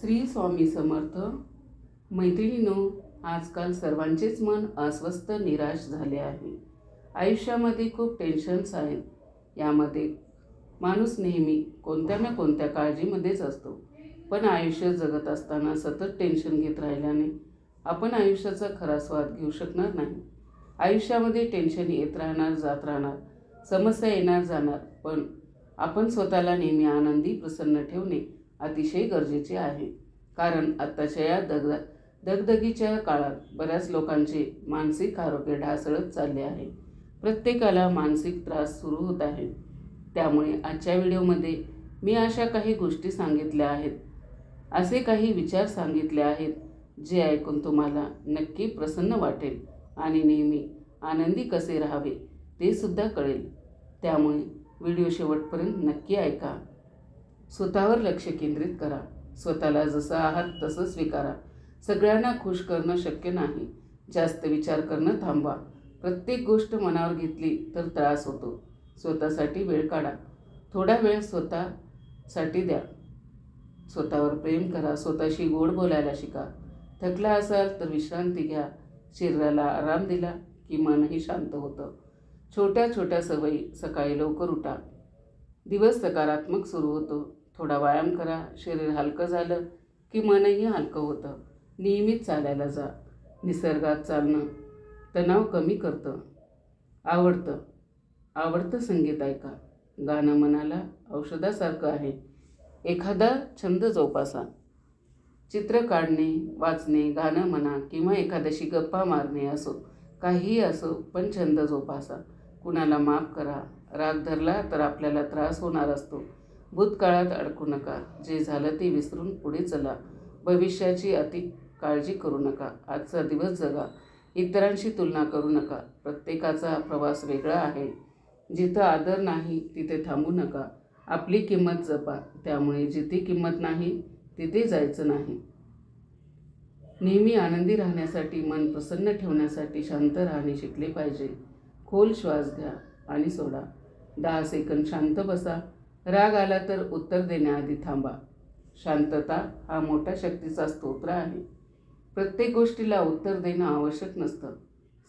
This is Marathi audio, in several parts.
श्री स्वामी समर्थ. मैत्रिणीनो आजकाल सर्वांचेच मन अस्वस्थ निराश झाले आहे. आयुष्यामध्ये खूप टेन्शन्स आहेत. यामध्ये माणूस नेहमी कोणत्या ना कोणत्या काळजीमध्येच असतो. पण आयुष्य जगत असताना सतत टेन्शन घेत राहिल्याने आपण आयुष्याचा खरा स्वाद घेऊ शकणार नाही. आयुष्यामध्ये टेन्शन येत राहणार जात राहणार समस्या येणार जाणार पण आपण स्वतःला नेहमी आनंदी प्रसन्न ठेवणे अतिशय गरजेचे आहे. कारण आत्ताच्या या दग दगदगीच्या काळात बऱ्याच लोकांचे मानसिक आरोग्य ढासळत चालले आहे. प्रत्येकाला मानसिक त्रास सुरू होत आहे. त्यामुळे आजच्या व्हिडिओमध्ये मी अशा काही गोष्टी सांगितल्या आहेत. असे काही विचार सांगितले आहेत जे ऐकून तुम्हाला नक्की प्रसन्न वाटेल आणि नेहमी आनंदी कसे राहावे ते सुद्धा कळेल. त्यामुळे व्हिडिओ शेवटपर्यंत नक्की ऐका. स्वतःवर लक्ष केंद्रित करा. स्वतःला जसं आहात तसं स्वीकारा. सगळ्यांना खुश करणं शक्य नाही. जास्त विचार करणं थांबवा. प्रत्येक गोष्ट मनावर घेतली तर त्रास होतो. स्वतःसाठी वेळ काढा. थोडा वेळ स्वतःसाठी द्या. स्वतःवर प्रेम करा. स्वतःशी गोड बोलायला शिका. थकला असाल तर विश्रांती घ्या. शरीराला आराम दिला की मनही शांत होतं. छोट्या छोट्या सवयी सकाळी लवकर उठा. दिवस सकारात्मक सुरू होतो. थोडा व्यायाम करा शरीर हलकं झालं की मनही हलकं होतं. नियमित चालायला जा. निसर्गात चालणं तणाव कमी करतं. आवडतं. आवडतं संगीत ऐका. गाणं मनाला औषधासारखं आहे. एखादा छंद जोपासा. चित्र काढणे वाचणे गाणं म्हणा किंवा एखाद्याशी गप्पा मारणे असो काहीही असो पण छंद जोपासा. कुणाला माफ करा. राग धरला तर आपल्याला त्रास होणार असतो. भूतकाळात अडकू नका. जे झालं ते विसरून पुढे चला. भविष्याची अति काळजी करू नका. आजचा दिवस जगा. इतरांशी तुलना करू नका. प्रत्येकाचा प्रवास वेगळा आहे. जिथं आदर नाही तिथे थांबू नका. आपली किंमत जपा. त्यामुळे जिथे किंमत नाही तिथे जायचं नाही. नेहमी आनंदी राहण्यासाठी मन प्रसन्न ठेवण्यासाठी शांत राहणे शिकले पाहिजे. खोल श्वास घ्या आणि सोडा. दहा सेकंद शांत बसा. राग आला तर उत्तर देण्याआधी थांबा. शांतता हा मोठा शक्तीचा स्तोत्र आहे. प्रत्येक गोष्टीला उत्तर देणं आवश्यक नसतं.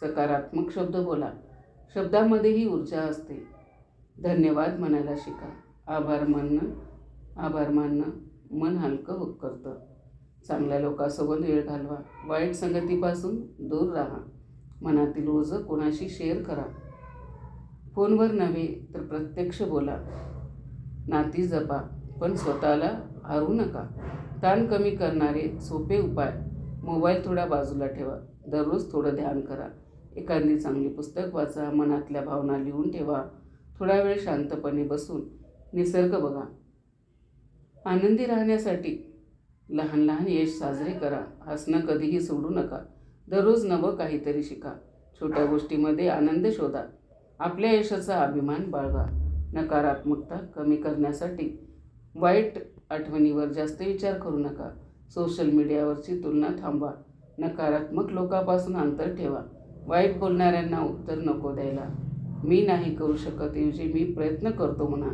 सकारात्मक शब्द बोला. शब्दामध्येही ऊर्जा असते. धन्यवाद म्हणायला शिका. आभार मानणं आभार मानणं मन हलकं होत करतं. चांगल्या लोकांसोबत वेळ घालवा. वाईट संगतीपासून दूर राहा. मनातील ओझं कोणाशी शेअर करा. फोनवर नव्हे तर प्रत्यक्ष बोला. नाती जपा पण स्वतःला हारू नका. ताण कमी करणारे सोपे उपाय. मोबाईल थोडा बाजूला ठेवा. दररोज थोडं ध्यान करा. एखादी चांगली पुस्तक वाचा मनातल्या भावना लिहून ठेवा. थोडा वेळ शांतपणे बसून निसर्ग बघा. आनंदी राहण्यासाठी लहान लहान यश साजरे करा. हसणं कधीही सोडू नका. दररोज नवं काहीतरी शिका. छोट्या गोष्टीमध्ये आनंद शोधा. आपल्या यशाचा अभिमान बाळगा. नकारात्मकता कमी करण्यासाठी वाईट आठवणीवर जास्त विचार करू नका. सोशल मीडियावरची तुलना थांबवा. नकारात्मक लोकांपासून अंतर ठेवा. वाईट बोलणाऱ्यांना उत्तर नको द्यायला. मी नाही करू शकत ऐवजी मी प्रयत्न करतो म्हणा.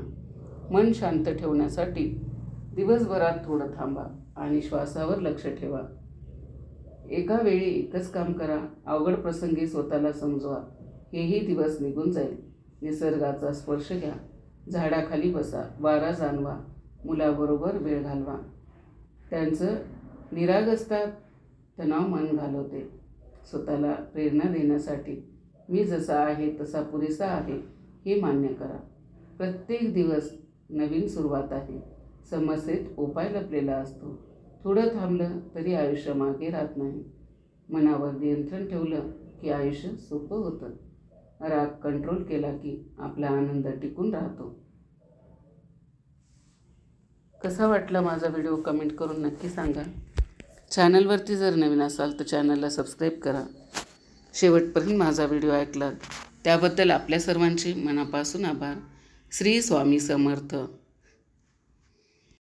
मन शांत ठेवण्यासाठी दिवसभरात थोडं थांबा आणि श्वासावर लक्ष ठेवा. एका वेळी एकच काम करा. अवघड प्रसंगी स्वतःला समजवा. हेही दिवस निघून जाईल. निसर्गाचा स्पर्श घ्या. झाडाखाली बसा. वारा जाणवा. मुलाबरोबर वेळ घालवा. त्यांचं निराग असतात. तणाव मन घालवते. स्वतःला प्रेरणा देण्यासाठी मी जसा आहे तसा पुरेसा आहे हे मान्य करा. प्रत्येक दिवस नवीन सुरुवात आहे. समस्येत उपाय लपलेला असतो. थोडं थांबलं तरी आयुष्य मागे राहत नाही. मनावर नियंत्रण ठेवलं की आयुष्य सोपं होतं. राग कंट्रोल केला की आपला आनंद टिकून राहतो. कसा वाटला माझा व्हिडिओ कमेंट करून नक्की सांगा. चॅनलवरती जर नवीन असाल तर चॅनलला सबस्क्राईब करा. शेवटपर्यंत माझा व्हिडिओ ऐकलात. त्याबद्दल आपल्या सर्वांचे मनापासून आभार. श्री स्वामी समर्थ.